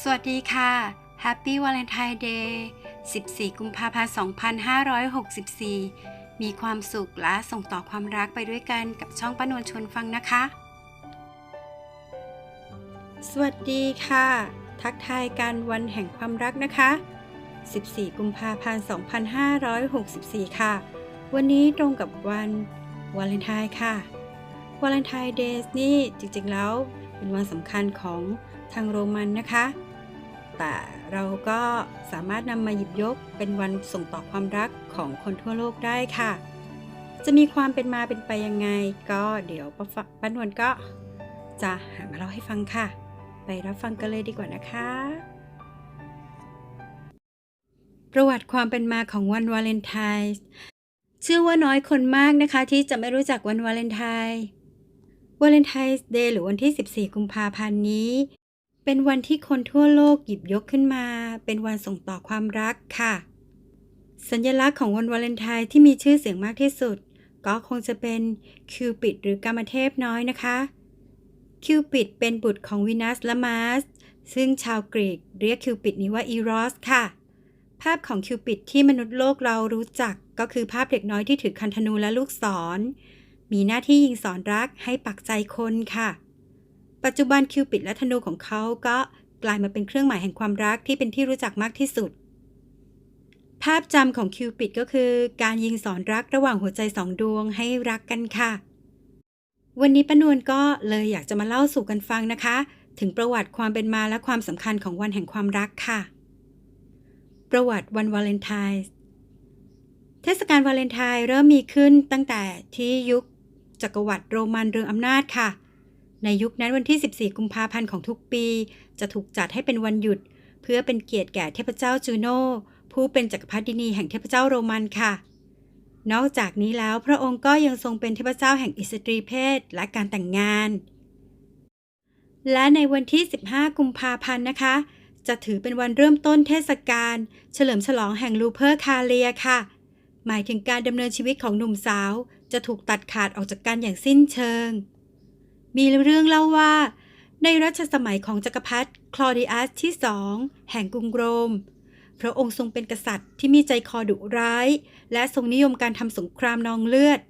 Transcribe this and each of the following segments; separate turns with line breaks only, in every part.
สวัสดีค่ะ Happy Valentine Day 14 กุมภาพันธ์ 2564 มีความสุขและส่งต่อความรักไปด้วยกันกับช่องป้านวลชวนฟังนะคะ สวัสดีค่ะ ทักทายกันวันแห่งความรักนะคะ 14 กุมภาพันธ์ 2564 ค่ะ วันนี้ตรงกับวันวาเลนไทน์ค่ะ วาเลนไทน์เดย์นี่จริงๆแล้วเป็นวันสำคัญของทางโรมันนะคะ แต่เราก็สามารถนำมาหยิบยกเป็นวันส่งต่อความรักของคนทั่วโลกได้ค่ะ จะมีความเป็นมาเป็นไปยังไง ก็เดี๋ยวป้าฟป้านวลก็จะหามาเล่าให้ฟังค่ะ ไปรับฟังกันเลยดีกว่านะคะ ประวัติความเป็นมาของวันวาเลนไทน์เชื่อว่าน้อยคนมากนะคะ ที่จะไม่รู้จักวันวาเลนไทน์วาเลนไทน์เดย์หรือวันที่ 14 กุมภาพันธ์นี้ เป็นวันที่คนทั่วโลกหยิบยกขึ้นมา เป็นวันส่งต่อความรักค่ะ สัญลักษณ์ของวันวาเลนไทน์ที่มีชื่อเสียงมากที่สุด ก็คงจะเป็นคิวปิดหรือกามเทพน้อยนะคะคิวปิดเป็นบุตรของวีนัสและมาร์สซึ่งชาวกรีกเรียกคิวปิดนี้ว่าอีรอสค่ะ ภาพของคิวปิดที่มนุษย์โลกเรารู้จักก็คือภาพเด็กน้อยที่ถือคันธนูและลูกศร มีหน้าที่ยิงสอนรักให้ปักใจคนค่ะ ปัจจุบันคิวปิดและธนูของเขาก็กลายมาเป็นเครื่องหมายแห่งความรักที่เป็นที่รู้จักมากที่สุด ภาพจำของคิวปิดก็คือการยิงสอนรักระหว่างหัวใจสองดวงให้รักกันค่ะ วันนี้ป้านวลก็เลยอยากจะมาเล่าสู่กันฟังนะคะ ถึงประวัติความเป็นมาและความสำคัญของวันแห่งความรักค่ะ ประวัติวันวาเลนไทน์เทศกาลวาเลนไทน์เริ่มมีขึ้นตั้งแต่ที่ยุคจักรวรรดิโรมันเรืองอำนาจค่ะ ในยุคนั้นวันที่ 14 กุมภาพันธ์ของทุกปี จะถูกจัดให้เป็นวันหยุด เพื่อเป็นเกียรติแก่เทพเจ้าจูโน่ผู้เป็นจักรพรรดินีแห่งเทพเจ้าโรมันค่ะ นอกจากนี้แล้วพระองค์ก็ยังทรงเป็นเทพเจ้าแห่งอิสตรีเพศและการแต่งงาน และในวันที่ 15 กุมภาพันธ์นะคะ จะถือเป็นวันเริ่มต้นเทศกาลเฉลิมฉลองแห่งลูเพอร์คาเลียค่ะ หมายถึงการดำเนินชีวิตของหนุ่มสาว จะถูกตัดขาดออกจากกันอย่างสิ้นเชิง มีเรื่องเล่าว่า ในรัชสมัยของจักรพรรดิคลอดิอัสที่สองแห่งกรุงโรม พระองค์ทรงเป็นกษัตริย์ที่มีใจคอดุร้าย และทรงนิยมการทำสงครามนองเลือด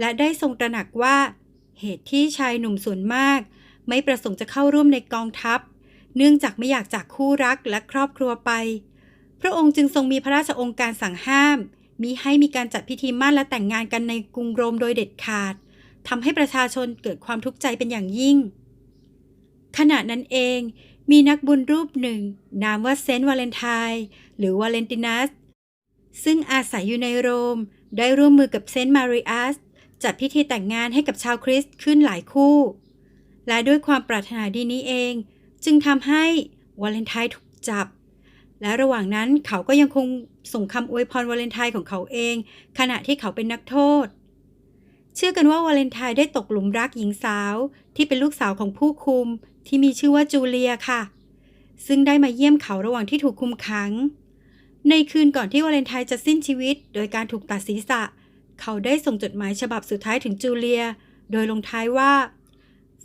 และได้ทรงตระหนักว่า เหตุที่ชายหนุ่มส่วนมาก ไม่ประสงค์จะเข้าร่วมในกองทัพ เนื่องจากไม่อยากจากคู่รักและครอบครัวไป พระองค์จึงทรงมีพระราชองค์การสั่งห้ามมิให้มีการจัดพิธีมั่นและแต่งงานกันในกรุงโรมโดยเด็ดขาด ทำให้ประชาชนเกิดความทุกข์ใจเป็นอย่างยิ่ง ขณะนั้นเองมีนักบุญรูปหนึ่ง นามว่าเซนต์วาเลนไทน์หรือวาเลนตินัส ซึ่งอาศัยอยู่ในโรม ได้ร่วมมือกับเซนต์มาริอัสจัดพิธีแต่งงานให้กับชาวคริสต์ขึ้นหลายคู่ และด้วยความปรารถนาดีนี้เอง จึงทำให้วาเลนไทน์ถูกจับ และระหว่างนั้นเขาก็ยังคงส่งคำอวยพรวาเลนไทน์ของเขาเอง ขณะที่เขาเป็นนักโทษ เชื่อกันว่าวาเลนไทน์ได้ตกหลุมรักหญิงสาว ที่เป็นลูกสาวของผู้คุม ที่มีชื่อว่าจูเลียค่ะ ซึ่งได้มาเยี่ยมเขาระหว่างที่ถูกคุมขัง ในคืนก่อนที่วาเลนไทน์จะสิ้นชีวิต โดยการถูกตัดศีรษะ เขาได้ส่งจดหมายฉบับสุดท้ายถึงจูเลีย โดยลงท้ายว่า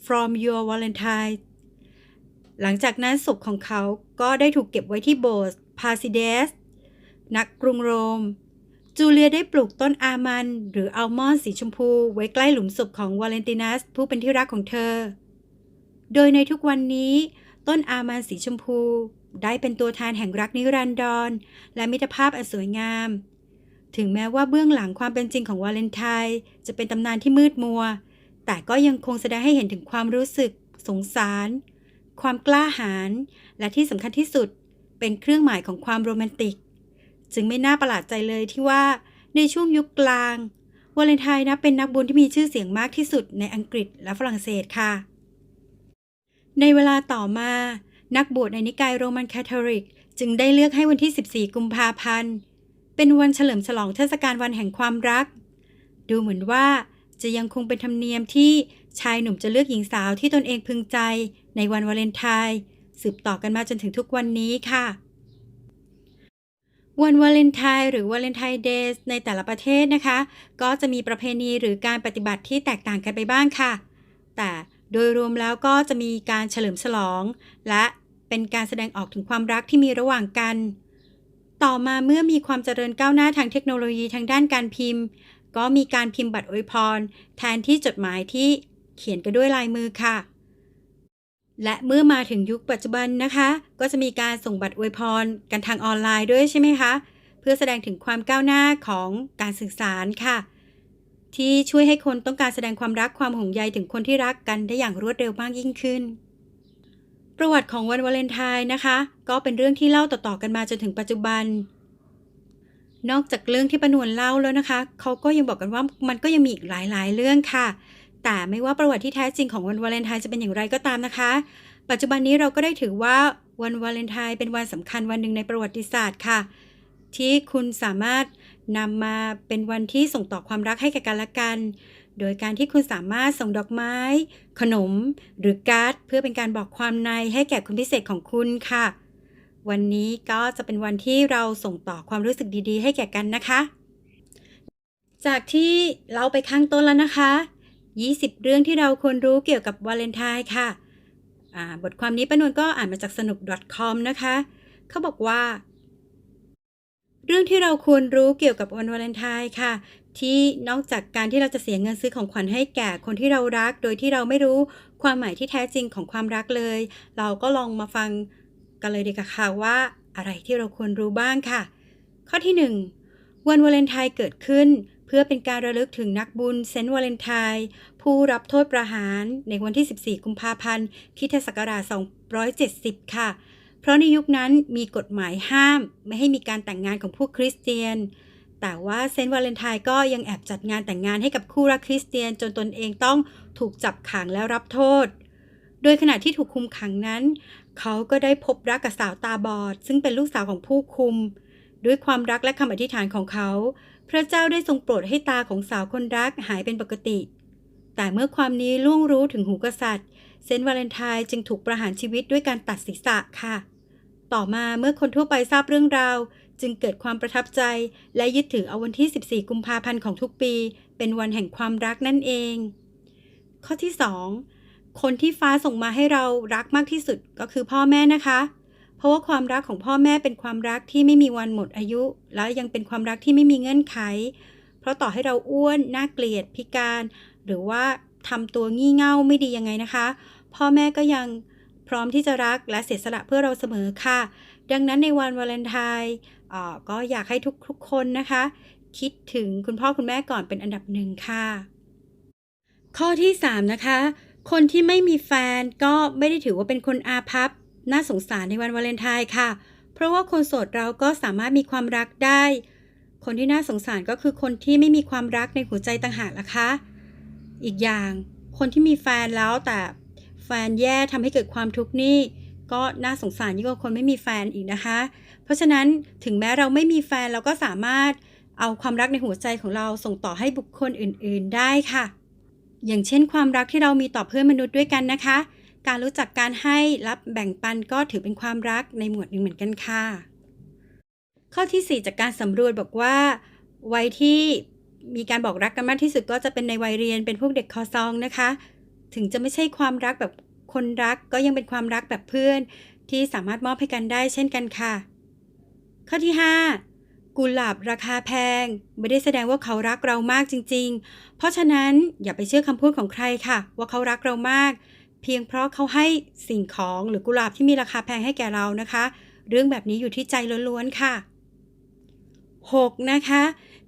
from your Valentine หลังจากนั้นศพของเขาก็ได้ถูกเก็บไว้ที่โบสถ์พาซิเดสนักกรุงโรม จูเลียได้ปลูกต้นอามัน หรืออัลมอนด์สีชมพูไว้ใกล้หลุมศพของวาเลนตินัสผู้เป็นที่รักของเธอ โดยในทุกวันนี้ ต้นอามันสีชมพู ได้เป็นตัวแทนแห่งรักนิรันดร และมิตรภาพอันสวยงาม ถึงแม้ว่าเบื้องหลังความเป็นจริงของวาเลนไทน์จะเป็นตำนานที่มืดมัว แต่ก็ยังคงแสดงให้เห็นถึงความรู้สึก สงสาร ความกล้าหาญและที่สำคัญที่สุด เป็นเครื่องหมายของความโรแมนติก จึงไม่น่าประหลาดใจเลยที่ว่าในช่วงยุคกลางวาเลนไทน์นับเป็นนักบุญที่มีชื่อเสียงมากที่สุดในอังกฤษและฝรั่งเศสค่ะ ในเวลาต่อมา นักบวชในนิกายโรมันคาทอลิก จึงได้เลือกให้วันที่ 14 กุมภาพันธ์ เป็นวันเฉลิมฉลองเทศกาลวันแห่งความรัก ดูเหมือนว่าจะยังคงเป็นธรรมเนียมที่ชายหนุ่มจะเลือกหญิงสาวที่ตนเองพึงใจในวันวาเลนไทน์สืบต่อกันมาจนถึงทุกวันนี้ค่ะ วันวาเลนไทน์หรือวาเลนไทน์เดย์ในแต่ละประเทศนะคะ ก็จะมีประเพณีหรือการปฏิบัติที่แตกต่างกันไปบ้างค่ะ แต่โดยรวมแล้วก็จะมีการเฉลิมฉลอง และเป็นการแสดงออกถึงความรักที่มีระหว่างกัน ต่อมาเมื่อมีความเจริญก้าวหน้าทางเทคโนโลยีทางด้านการพิมพ์ ก็มีการพิมพ์บัตรอวยพร แทนที่จดหมายที่เขียนกันด้วยลายมือค่ะ และเมื่อมาถึงยุคปัจจุบันนะคะ ก็จะมีการส่งบัตรอวยพรกันทางออนไลน์ด้วยใช่ไหมคะ เพื่อแสดงถึงความก้าวหน้าของการสื่อสารค่ะ ที่ช่วยให้คนต้องการแสดงความรักความห่วงใยถึงคนที่รักกันได้อย่างรวดเร็วมากยิ่งขึ้น ประวัติของวันวาเลนไทน์นะคะ ก็เป็นเรื่องที่เล่าต่อๆกันมาจนถึงปัจจุบัน นอกจากเรื่องที่ประนวลเล่าแล้วนะคะเขาก็ยังบอกกันว่ามันก็ยังมีอีกหลายๆ เรื่องค่ะ แต่ไม่ว่าประวัติที่แท้จริงของวันวาเลนไทน์จะเป็นอย่างไรก็ตามนะคะ ปัจจุบันนี้เราก็ได้ถือว่าวันวาเลนไทน์เป็นวันสำคัญวันหนึ่งในประวัติศาสตร์ค่ะ ที่คุณสามารถนำมาเป็นวันที่ส่งต่อความรักให้แก่กันและกัน โดยการที่คุณสามารถส่งดอกไม้ ขนม หรือการ์ด เพื่อเป็นการบอกความในให้แก่คนพิเศษของคุณค่ะ วันนี้ก็จะเป็นวันที่เราส่งต่อความรู้สึกดีๆ ให้แก่กันนะคะ จากที่เราไปข้างต้นแล้วนะคะ 20 เรื่องที่เราควรรู้เกี่ยวกับวาเลนไทน์ค่ะ บทความนี้ป้านวลก็อ่านมาจากสนุก .com นะคะ เขาบอกว่า เรื่องที่เราควรรู้เกี่ยวกับวันวาเลนไทน์ค่ะ ที่นอกจากการที่เราจะเสียเงินซื้อของขวัญให้แก่คนที่เรารัก โดยที่เราไม่รู้ความหมายที่แท้จริงของความรักเลย เราก็ลองมาฟังกันเลยดีกว่าค่ะว่า อะไรที่เราควรรู้บ้างค่ะ ข้อที่ 1 วันวาเลนไทน์เกิดขึ้น พื่อเป็นการระลึกถึงนักบุญเซนต์วาเลนไทน์ผู้รับโทษประหารในวันที่ 14 กุมภาพันธ์คริสตศักราช270 ค่ะ เพราะในยุคนั้นมีกฎหมายห้าม ไม่ให้มีการแต่งงานของผู้คริสเตียน แต่ว่าเซนต์วาเลนไทน์ก็ยังแอบจัดงานแต่งงานให้กับคู่รักคริสเตียนจนตนเองต้องถูกจับขังแล้วรับโทษ โดยขณะที่ถูกคุมขังนั้น เขาก็ได้พบรักกับสาวตาบอด ซึ่งเป็นลูกสาวของผู้คุม ด้วยความรักและคำอธิษฐานของเขา พระเจ้าได้ทรงโปรดให้ตาของสาวคนรักหายเป็นปกติ แต่เมื่อความนี้ล่วงรู้ถึงหูกษัตริย์ เซนต์วาเลนไทน์จึงถูกประหารชีวิตด้วยการตัดศีรษะค่ะ ต่อมาเมื่อคนทั่วไปทราบเรื่องราว จึงเกิดความประทับใจ และยึดถือเอาวันที่ 14 กุมภาพันธ์ของทุกปี เป็นวันแห่งความรักนั่นเอง ข้อที่ 2 คนที่ฟ้าส่งมาให้เรารักมากที่สุดก็คือพ่อแม่นะคะ เพราะว่าความรักของพ่อแม่เป็นความรักที่ไม่มีวันหมดอายุ และยังเป็นความรักที่ไม่มีเงื่อนไข เพราะต่อให้เราอ้วนน่าเกลียดพิการ หรือว่าทำตัวงี่เง่าไม่ดียังไงนะคะ พ่อแม่ก็ยังพร้อมที่จะรักและเสียสละเพื่อเราเสมอค่ะ ดังนั้นในวันวาเลนไทน์ก็อยากให้ทุกๆคนนะคะ คิดถึงคุณพ่อคุณแม่ก่อนเป็นอันดับหนึ่งค่ะ ข้อที่ 3 นะคะ คนที่ไม่มีแฟนก็ไม่ได้ถือว่าเป็นคนอาภัพ น่าสงสารในวันวาเลนไทน์ค่ะ เพราะว่าคนโสดเราก็สามารถมีความรักได้ คนที่น่าสงสารก็คือคนที่ไม่มีความรักในหัวใจต่างหากล่ะคะ อีกอย่างคนที่มีแฟนแล้วแต่แฟนแย่ทำให้เกิดความทุกข์นี่ก็น่าสงสารยิ่งกว่าคนไม่มีแฟนอีกนะคะ เพราะฉะนั้นถึงแม้เราไม่มีแฟนเราก็สามารถเอาความรักในหัวใจของเราส่งต่อให้บุคคลอื่น ๆได้ค่ะ อย่างเช่นความรักที่เรามีต่อเพื่อนมนุษย์ด้วยกันนะคะ การรู้จักการให้รับแบ่งปันก็ถือเป็นความรักในหมวดหนึ่งเหมือนกันค่ะ ข้อที่ 4 จากการสำรวจบอกว่า วัยที่มีการบอกรักกันมากที่สุดก็จะเป็นในวัยเรียนเป็นพวกเด็กคอซองนะคะ ถึงจะไม่ใช่ความรักแบบคนรักก็ยังเป็นความรักแบบเพื่อน ที่สามารถมอบให้กันได้เช่นกันค่ะ ข้อที่ 5 กุหลาบราคาแพง ไม่ได้แสดงว่าเขารักเรามากจริง ๆ เพราะฉะนั้นอย่าไปเชื่อคำพูดของใครค่ะ ว่าเขารักเรามาก เพียงเพราะเขาให้สิ่งของหรือกุหลาบที่มีราคาแพงให้แก่เรานะคะ เรื่องแบบนี้อยู่ที่ใจล้วนๆค่ะ 6. นะคะ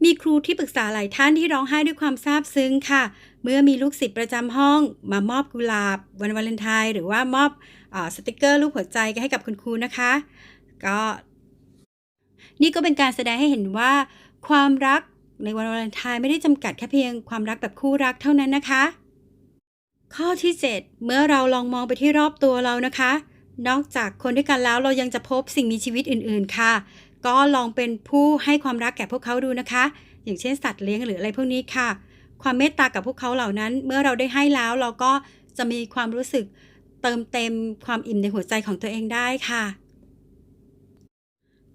มีครูที่ปรึกษาหลายท่านที่ร้องไห้ด้วยความซาบซึ้งค่ะ เมื่อมีลูกศิษย์ประจำห้อง มามอบกุหลาบวันวาเลนไทน์หรือว่ามอบอสติกเกอร์รูปหัวใจให้กับคุณครูนะคะ ก็ นี่ก็เป็นการแสดงให้เห็นว่า ความรักในวันวาเลนไทน์ไม่ได้จำกัดแค่เพียงความรักแบบคู่รักเท่านั้นนะคะ ข้อที่ 7 เมื่อเราลองมองไปที่รอบตัวเรานะคะ นอกจากคนด้วยกันแล้วเรายังจะพบสิ่งมีชีวิตอื่น ๆ ค่ะ ก็ลองเป็นผู้ให้ความรักแก่พวกเขาดูนะคะ อย่างเช่นสัตว์เลี้ยงหรืออะไรพวกนี้ค่ะ ความเมตตากับพวกเขาเหล่านั้น เมื่อเราได้ให้แล้วเราก็จะมีความรู้สึกเติมเต็มความอิ่มในหัวใจของตัวเองได้ค่ะ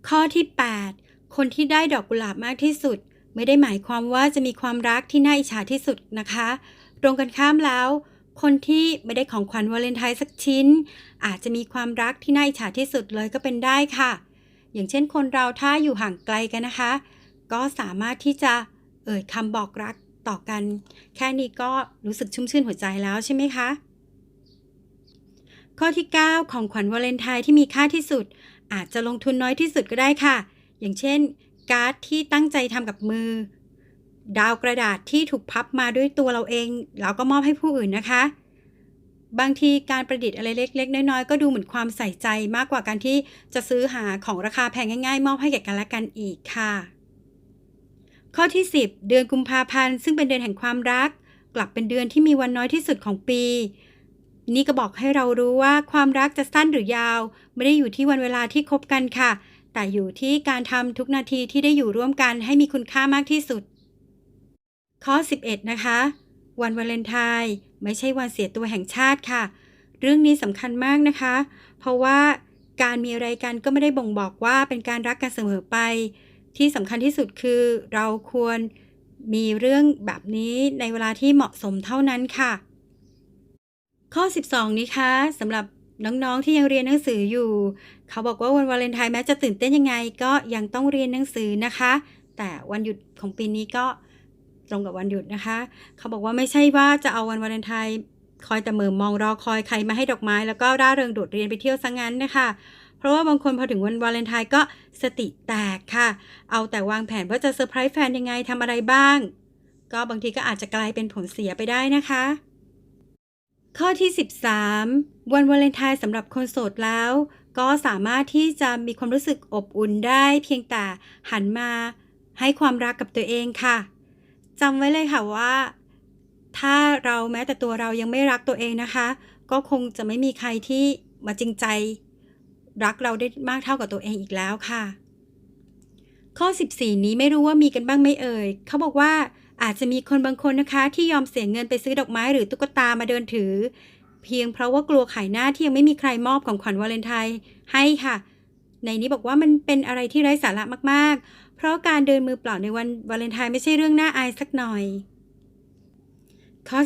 ข้อที่ 8 คนที่ได้ดอกกุหลาบมากที่สุด ไม่ได้หมายความว่าจะมีความรักที่น่าอิจฉาที่สุดนะคะ ตรงกันข้ามแล้ว คนที่ไม่ได้ของขวัญวาเลนไทน์สักชิ้น อาจจะมีความรักที่น่าอิจฉาที่สุดเลยก็เป็นได้ค่ะ อย่างเช่นคนเราถ้าอยู่ห่างไกลกันนะคะ ก็สามารถที่จะเอ่ยคำบอกรักต่อกัน แค่นี้ก็รู้สึกชุ่มชื่นหัวใจแล้วใช่ไหมคะ ข้อที่ 9 ของขวัญวาเลนไทน์ที่มีค่าที่สุด อาจจะลงทุนน้อยที่สุดก็ได้ค่ะ อย่างเช่น การ์ดที่ตั้งใจทำกับมือ ดาวกระดาษที่ถูกพับมาด้วยตัวเราเองแล้วก็มอบให้ผู้อื่นนะคะ บางทีการประดิษฐ์อะไรเล็ก ๆ น้อยๆก็ดูเหมือนความใส่ใจมากกว่าการที่จะซื้อหาของราคาแพงง่ายๆ มอบให้แก่กันและกันอีกค่ะ ข้อที่ 10 เดือนกุมภาพันธ์ซึ่งเป็นเดือนแห่งความรัก กลับเป็นเดือนที่มีวันน้อยที่สุดของปี นี่ก็บอกให้เรารู้ว่าความรักจะสั้นหรือยาว ไม่ได้อยู่ที่วันเวลาที่คบกันค่ะ แต่อยู่ที่การทำทุกนาทีที่ได้อยู่ร่วมกันให้มีคุณค่ามากที่สุด ข้อ 11 นะคะ วันวาเลนไทน์ไม่ใช่วันเสียตัวแห่งชาติค่ะ เรื่องนี้สำคัญมากนะคะ เพราะว่าการมีอะไรกันก็ไม่ได้บ่งบอกว่าเป็นการรักกันเสมอไป ที่สำคัญที่สุดคือเราควรมีเรื่องแบบนี้ในเวลาที่เหมาะสมเท่านั้นค่ะ ข้อ 12 นี้คะสำหรับน้องๆที่ยังเรียนหนังสืออยู่ เขาบอกว่าวันวาเลนไทน์แม้จะตื่นเต้นยังไงก็ยังต้องเรียนหนังสือนะคะ แต่วันหยุดของปีนี้ก็ ตรงกับวันหยุดนะคะ เขาบอกว่าไม่ใช่ว่าจะเอาวันวาเลนไทน์คอยแต่เมือมองรอคอยใครมาให้ดอกไม้ แล้วก็ร่าเริงโดดเรียนไปเที่ยวซะงั้นนะคะ เพราะว่าบางคนพอถึงวันวาเลนไทน์ก็สติแตกค่ะ เอาแต่วางแผนว่าจะเซอร์ไพรส์แฟนยังไงทำอะไรบ้าง ก็บางทีก็อาจจะกลายเป็นผลเสียไปได้นะคะ ข้อที่ 13 วันวาเลนไทน์สำหรับคนโสดแล้ว ก็สามารถที่จะมีความรู้สึกอบอุ่นได้ เพียงแต่หันมาให้ความรักกับตัวเองค่ะ จำไว้เลยค่ะว่า ถ้าเราแม้แต่ตัวเรายังไม่รักตัวเองนะคะ ก็คงจะไม่มีใครที่มาจริงใจ รักเราได้มากเท่ากับตัวเองอีกแล้วค่ะ ข้อ 14 นี้ไม่รู้ว่ามีกันบ้างไหมเอ่ยเขาบอกว่าอาจจะมีคนบางคนนะคะที่ยอมเสียเงินไปซื้อดอกไม้หรือตุ๊กตามาเดินถือ เพียงเพราะว่ากลัวขายหน้าที่ยังไม่มีใครมอบของขวัญวาเลนไทน์ให้ค่ะ ในนี้บอกว่ามันเป็นอะไรที่ไร้สาระมากๆ เพราะการเดินมือเปล่าในวันวาเลนไทน์ไม่ใช่เรื่องน่าอายสักหน่อย ข้อ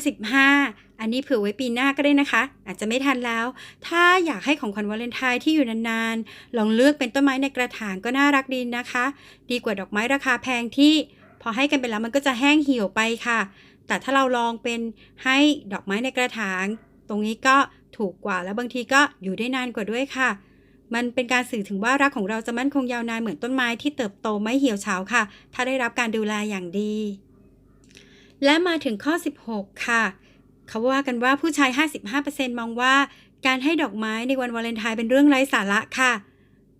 15 อันนี้เผื่อไว้ปีหน้าก็ได้นะคะ อาจจะไม่ทันแล้ว ถ้าอยากให้ของขวัญวาเลนไทน์ที่อยู่นานๆ ลองเลือกเป็นต้นไม้ในกระถางก็น่ารักดีนะคะ ดีกว่าดอกไม้ราคาแพงที่ พอให้กันไปแล้วมันก็จะแห้งเหี่ยวไปค่ะ แต่ถ้าเราลองเป็นให้ดอกไม้ในกระถาง ตรงนี้ก็ถูกกว่าแล้วบางทีก็อยู่ได้นานกว่าด้วยค่ะ มันเป็นการสื่อถึงว่ารักของเราจะมั่นคงยาวนานเหมือนต้นไม้ที่เติบโตไม่เหี่ยวเฉาค่ะ ถ้าได้รับการดูแลอย่างดี และมาถึงข้อ 16 ค่ะ เขาว่ากันว่าผู้ชาย 55%มองว่าการให้ดอกไม้ในวันวาเลนไทน์เป็นเรื่องไร้สาระค่ะ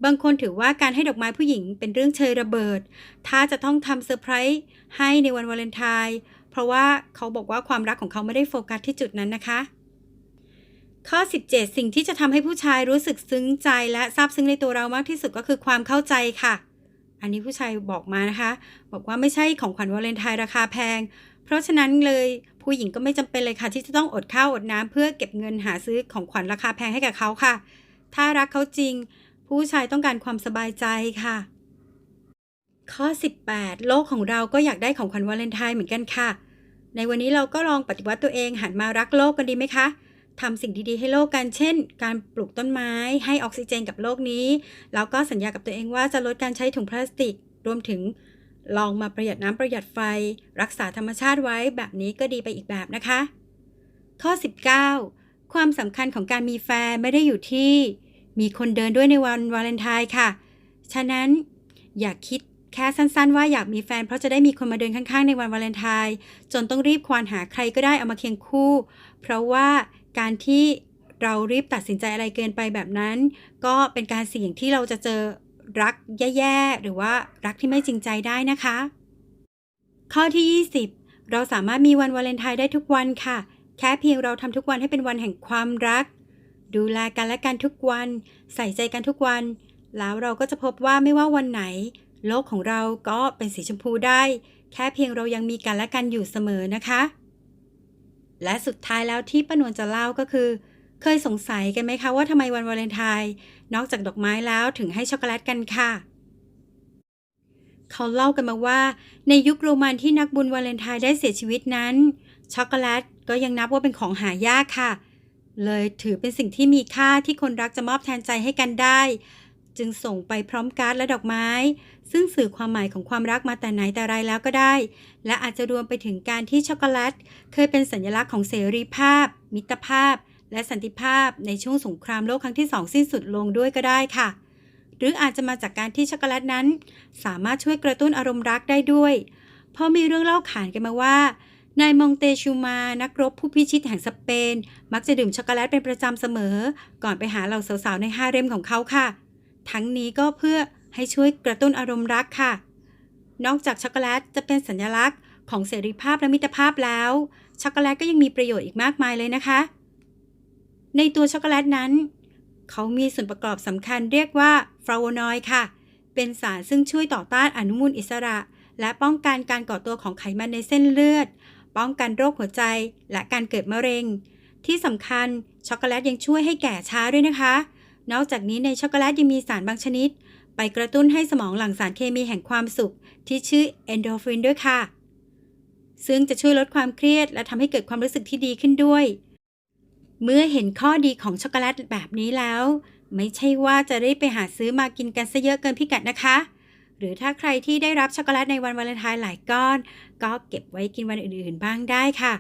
บางคนถือว่าการให้ดอกไม้ผู้หญิงเป็นเรื่องเชยระเบิด ถ้าจะต้องทำเซอร์ไพรส์ให้ในวันวาเลนไทน์ เพราะว่าเขาบอกว่าความรักของเขาไม่ได้โฟกัสที่จุดนั้นนะคะ ข้อ 17 สิ่งที่จะทำให้ผู้ชายรู้สึกซึ้งใจและซาบซึ้งในตัวเรามากที่สุดก็คือความเข้าใจค่ะ อันนี้ผู้ชายบอกมานะคะ บอกว่าไม่ใช่ของขวัญวาเลนไทน์ราคาแพง เพราะฉะนั้นเลยผู้หญิงก็ไม่จำเป็นเลยค่ะ ที่จะต้องอดข้าวอดน้ำเพื่อเก็บเงินหาซื้อของขวัญราคาแพงให้กับเขาค่ะ ถ้ารักเขาจริง ผู้ชายต้องการความสบายใจค่ะ ข้อ 18 โลกของเราก็อยากได้ของขวัญวาเลนไทน์เหมือนกันค่ะ ในวันนี้เราก็ลองปฏิวัติตัวเองหันมารักโลกกันดีไหมคะ ทำสิ่งดีๆให้โลกกัน เช่น การปลูกต้นไม้ให้ออกซิเจนกับโลกนี้ แล้วก็สัญญากับตัวเองว่าจะลดการใช้ถุงพลาสติก รวมถึงลองมาประหยัดน้ำประหยัดไฟ รักษาธรรมชาติไว้แบบนี้ก็ดีไปอีกแบบนะคะ ข้อ 19 ความสำคัญของการมีแฟนไม่ได้อยู่ที่ มีคนเดินด้วยในวันวาเลนไทน์ค่ะ ฉะนั้นอย่าคิดแค่สั้นๆ ว่าอยากมีแฟนเพราะจะได้มีคนมาเดินข้างๆ ในวันวาเลนไทน์จนต้องรีบควานหาใครก็ได้เอามาเคียงคู่ เพราะว่า การที่เรารีบตัดสินใจอะไรเกินไปแบบนั้น ก็เป็นการเสี่ยงที่เราจะเจอรักแย่ๆ หรือว่ารักที่ไม่จริงใจได้นะคะ ข้อที่ 20 เราสามารถมีวันวาเลนไทน์ได้ทุกวันค่ะ แค่เพียงเราทำทุกวันให้เป็นวันแห่งความรัก ดูแลกันและกันทุกวัน ใส่ใจกันทุกวัน แล้วเราก็จะพบว่าไม่ว่าวันไหน โลกของเราก็เป็นสีชมพูได้ แค่เพียงเรายังมีกันและกันอยู่เสมอนะคะ และสุดท้ายแล้วที่ป้านวลจะเล่าก็คือ เคยสงสัยกันไหมคะว่าทำไมวันวาเลนไทน์นอกจากดอกไม้แล้วถึงให้ช็อกโกแลตกันค่ะเขาเล่ากันมาว่า ในยุคโรมันที่นักบุญวาเลนไทน์ได้เสียชีวิตนั้น ช็อกโกแลตก็ยังนับว่าเป็นของหายากค่ะ เลยถือเป็นสิ่งที่มีค่าที่คนรักจะมอบแทนใจให้กันได้ จึงส่งไปพร้อมการ์ดและดอกไม้ ซึ่งสื่อความหมายของความรักมาแต่ไหนแต่ไรแล้วก็ได้ และอาจจะรวมไปถึงการที่ช็อกโกแลต เคยเป็นสัญลักษณ์ของเสรีภาพ มิตรภาพ และสันติภาพ ในช่วงสงครามโลกครั้งที่สองสิ้นสุดลงด้วยก็ได้ค่ะ หรืออาจจะมาจากการที่ช็อกโกแลตนั้น สามารถช่วยกระตุ้นอารมณ์รักได้ด้วยเพราะมีเรื่องเล่าขานกันมาว่านายมองเตชูมา นักรบผู้พิชิตแห่งสเปน มักจะดื่มช็อกโกแลตเป็นประจำเสมอ ก่อนไปหาเหล่าสาวๆในฮาเร็มของเขาค่ะ ทั้งนี้ก็เพื่อให้ช่วยกระตุ้นอารมณ์รักค่ะ นอกจากช็อกโกแลตจะเป็นสัญลักษณ์ของเสรีภาพและมิตรภาพแล้ว ช็อกโกแลตก็ยังมีประโยชน์อีกมากมายเลยนะคะ ในตัวช็อกโกแลตนั้น เขามีส่วนประกอบสำคัญเรียกว่าฟลาโวนอยด์ค่ะ เป็นสารซึ่งช่วยต่อต้านอนุมูลอิสระ และป้องกันการก่อตัวของไขมันในเส้นเลือด ป้องกันโรคหัวใจและการเกิดมะเร็ง ที่สำคัญช็อกโกแลตยังช่วยให้แก่ช้าด้วยนะคะ นอกจากนี้ในช็อกโกแลตยังมีสารบางชนิด ไปกระตุ้นให้สมองหลั่งสารเคมีแห่งความสุข ที่ชื่อเอนโดรฟินด้วยค่ะ ซึ่งจะช่วยลดความเครียด และทำให้เกิดความรู้สึกที่ดีขึ้นด้วย เมื่อเห็นข้อดีของช็อกโกแลตแบบนี้แล้ว ไม่ใช่ว่าจะได้ไปหาซื้อมากินกันซะเยอะเกินพิกัดนะคะ หรือถ้าใครที่ได้รับช็อกโกแลตในวันวาเลนไทน์หลายก้อน ก็เก็บไว้กินวันอื่นๆบ้างได้ค่ะ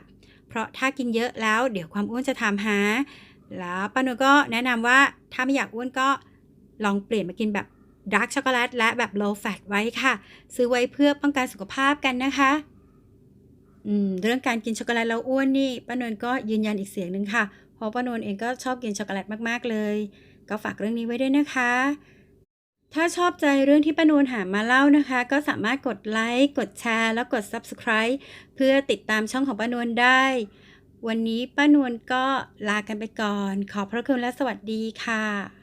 เพราะถ้ากินเยอะแล้ว เดี๋ยวความอ้วนจะถามหา แล้วป้านูก็แนะนำว่าถ้าไม่อยากอ้วนก็ลองเปลี่ยนมากินแบบดาร์กช็อกโกแลตและแบบ low fat ไว้ค่ะ ซื้อไว้เพื่อป้องกันสุขภาพกันนะคะ อืมเรื่องการกินช็อกโกแลตแล้วอ้วนนี่ป้านวลก็ยืนยันอีกเสียงหนึ่งค่ะ เพราะป้านวลเองก็ชอบกินช็อกโกแลตมากๆเลย ก็ฝากเรื่องนี้ไว้ด้วยนะคะ ถ้าชอบใจเรื่องที่ป้านวลหามาเล่านะคะ ก็สามารถกดไลค์กดแชร์แล้วกด Subscribe เพื่อติดตามช่องของป้านวลได้ วันนี้ป้านวลก็ลากันไปก่อน ขอบพระคุณและสวัสดีค่ะ